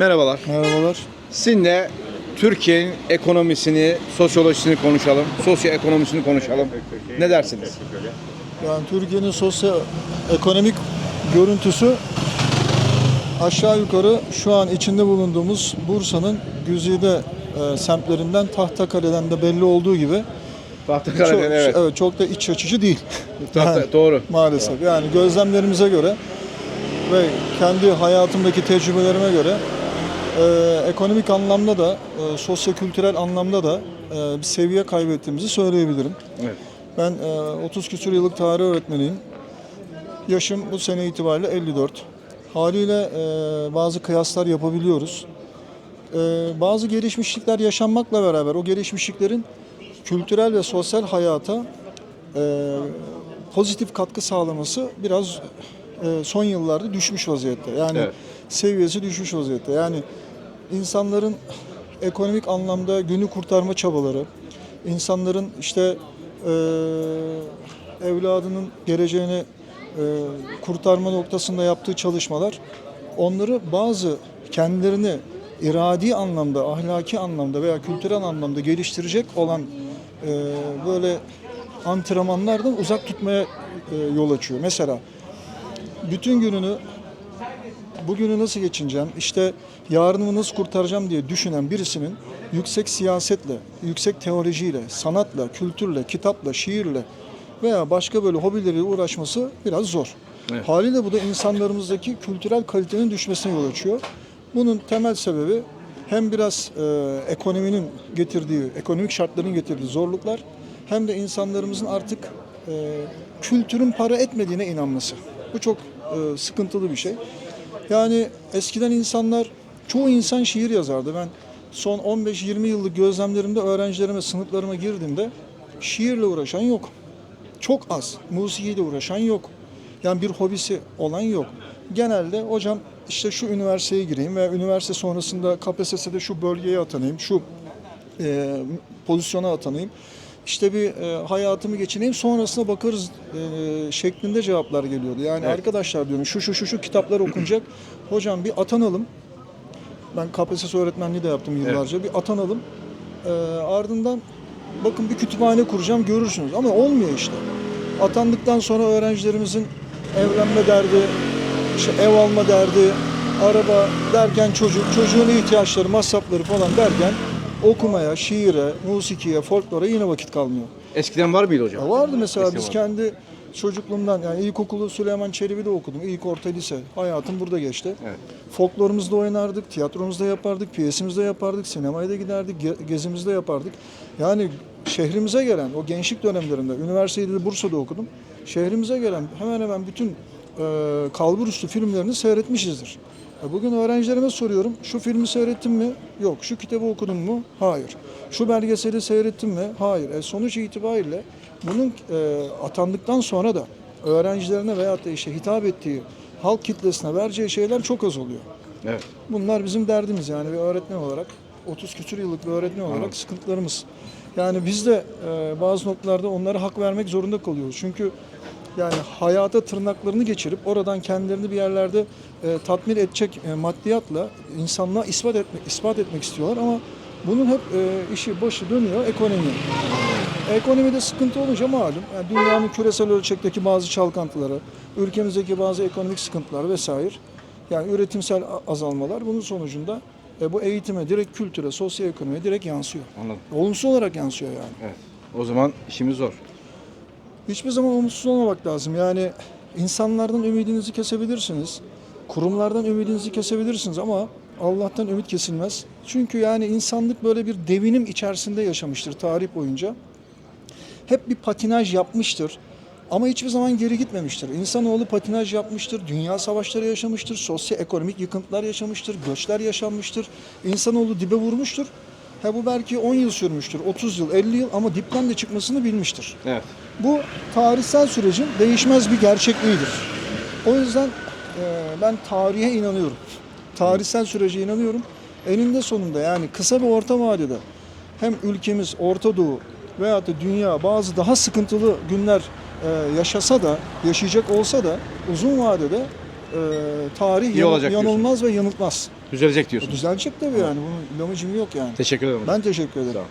Merhabalar. Merhabalar. Sizinle Türkiye'nin ekonomisini, sosyolojisini konuşalım. Sosyoekonomisini konuşalım. Ne dersiniz? Yani Türkiye'nin sosyoekonomik görüntüsü aşağı yukarı şu an içinde bulunduğumuz Bursa'nın güzide e, semtlerinden Tahtakale'den de belli olduğu gibi çok, Tahtakale'den evet. evet, çok da iç açıcı değil. Tahta- Yani doğru. Maalesef. Yani gözlemlerimize göre ve kendi hayatımdaki tecrübelerime göre e, ekonomik anlamda da e, sosyokültürel anlamda da e, bir seviye kaybettiğimizi söyleyebilirim. Evet. Ben e, 30 küsur yıllık tarih öğretmeniyim. Yaşım bu sene itibariyle 54. Haliyle e, bazı kıyaslar yapabiliyoruz. E, bazı gelişmişlikler yaşanmakla beraber o gelişmişliklerin kültürel ve sosyal hayata e, pozitif katkı sağlaması biraz e, son yıllarda düşmüş vaziyette. Yani Evet. seviyesi düşmüş vaziyette. Yani insanların ekonomik anlamda günü kurtarma çabaları, insanların işte e, evladının geleceğini e, kurtarma noktasında yaptığı çalışmalar onları bazı kendilerini iradi anlamda, ahlaki anlamda veya kültürel anlamda geliştirecek olan e, böyle antrenmanlardan uzak tutmaya e, yol açıyor. Mesela bütün gününü bugünü nasıl geçineceğim, işte yarınımı nasıl kurtaracağım diye düşünen birisinin yüksek siyasetle, yüksek teolojiyle, sanatla, kültürle, kitapla, şiirle veya başka böyle hobileriyle uğraşması biraz zor. Evet. Haliyle bu da insanlarımızdaki kültürel kalitenin düşmesine yol açıyor. Bunun temel sebebi hem biraz e, ekonominin getirdiği, ekonomik şartların getirdiği zorluklar hem de insanlarımızın artık e, kültürün para etmediğine inanması. Bu çok e, sıkıntılı bir şey. Yani eskiden insanlar, çoğu insan şiir yazardı. Ben son 15-20 yıllık gözlemlerimde öğrencilerime, sınıflarıma girdiğimde şiirle uğraşan yok. Çok az. Musikiyle uğraşan yok. Yani bir hobisi olan yok. Genelde hocam işte şu üniversiteye gireyim veya üniversite sonrasında KPSS'de şu bölgeye atanayım, şu e, pozisyona atanayım. İşte bir e, hayatımı geçineyim sonrasına bakarız e, şeklinde cevaplar geliyordu. Yani Evet. arkadaşlar diyorum şu şu şu şu kitaplar okunacak. Hocam bir atanalım. Ben KPSS öğretmenliği de yaptım yıllarca. Bir atanalım. E, ardından bakın bir kütüphane kuracağım görürsünüz. Ama olmuyor işte. Atandıktan sonra öğrencilerimizin evlenme derdi, işte ev alma derdi, araba derken çocuk, çocuğun ihtiyaçları, masrafları falan derken okumaya, şiire, musikiye, folklora yine vakit kalmıyor. Eskiden var mıydı hocam? Ya vardı mesela Eskiden biz vardı. kendi çocukluğumdan yani ilkokulu Süleyman Çelebi'de okudum. İlk orta lise. Hayatım burada geçti. Evet. Folklorumuzda oynardık, tiyatromuzda yapardık, piyesimizde yapardık, sinemaya da giderdik, ge- gezimizde yapardık. Yani şehrimize gelen o gençlik dönemlerinde, üniversiteyi de Bursa'da okudum. Şehrimize gelen hemen hemen bütün e, kalburüstü filmlerini seyretmişizdir. E, Bugün öğrencilerime soruyorum, şu filmi seyrettin mi? Yok. Şu kitabı okudun mu? Hayır. Şu belgeseli seyrettin mi? Hayır. E, sonuç itibariyle bunun e, atandıktan sonra da öğrencilerine veyahut da işte hitap ettiği halk kitlesine vereceği şeyler çok az oluyor. Evet. Bunlar bizim derdimiz yani bir öğretmen olarak 30 küsur yıllık bir öğretmen olarak Anladım. sıkıntılarımız. Yani biz de e, bazı noktalarda onlara hak vermek zorunda kalıyoruz. Çünkü yani hayata tırnaklarını geçirip oradan kendilerini bir yerlerde e, tatmin edecek e, maddiyatla insanlığa ispat etmek ispat etmek istiyorlar ama bunun hep e, işi başı dönüyor ekonomi. Ekonomide sıkıntı olunca malum yani dünyanın küresel ölçekteki bazı çalkantıları, ülkemizdeki bazı ekonomik sıkıntılar vesaire yani üretimsel azalmalar bunun sonucunda e, bu eğitime, direkt kültüre, sosyoekonomiye direkt yansıyor. Anladım. Olumsuz olarak yansıyor yani. Evet. O zaman işimiz zor. Hiçbir zaman umutsuz olmamak lazım. Yani insanlardan ümidinizi kesebilirsiniz. Kurumlardan ümidinizi kesebilirsiniz ama Allah'tan ümit kesilmez. Çünkü yani insanlık böyle bir devinim içerisinde yaşamıştır tarih boyunca. Hep bir patinaj yapmıştır. Ama hiçbir zaman geri gitmemiştir. İnsanoğlu patinaj yapmıştır, dünya savaşları yaşamıştır, sosyoekonomik yıkıntılar yaşamıştır, göçler yaşanmıştır. İnsanoğlu dibe vurmuştur. Ha bu belki 10 yıl sürmüştür, 30 yıl, 50 yıl ama dipten de çıkmasını bilmiştir. Evet. Bu tarihsel sürecin değişmez bir gerçekliğidir. O yüzden e, ben tarihe inanıyorum. Tarihsel sürece inanıyorum. Eninde sonunda yani kısa ve orta vadede hem ülkemiz Orta Doğu veyahut da dünya bazı daha sıkıntılı günler e, yaşasa da, yaşayacak olsa da uzun vadede tarih İyi yan- olacak diyorsun. yanılmaz ve yanıltmaz. Düzelecek diyorsunuz. Düzelecek tabii yani bunun lamacım yok yani. Teşekkür ederim. Ben teşekkür ederim. Sağ ol.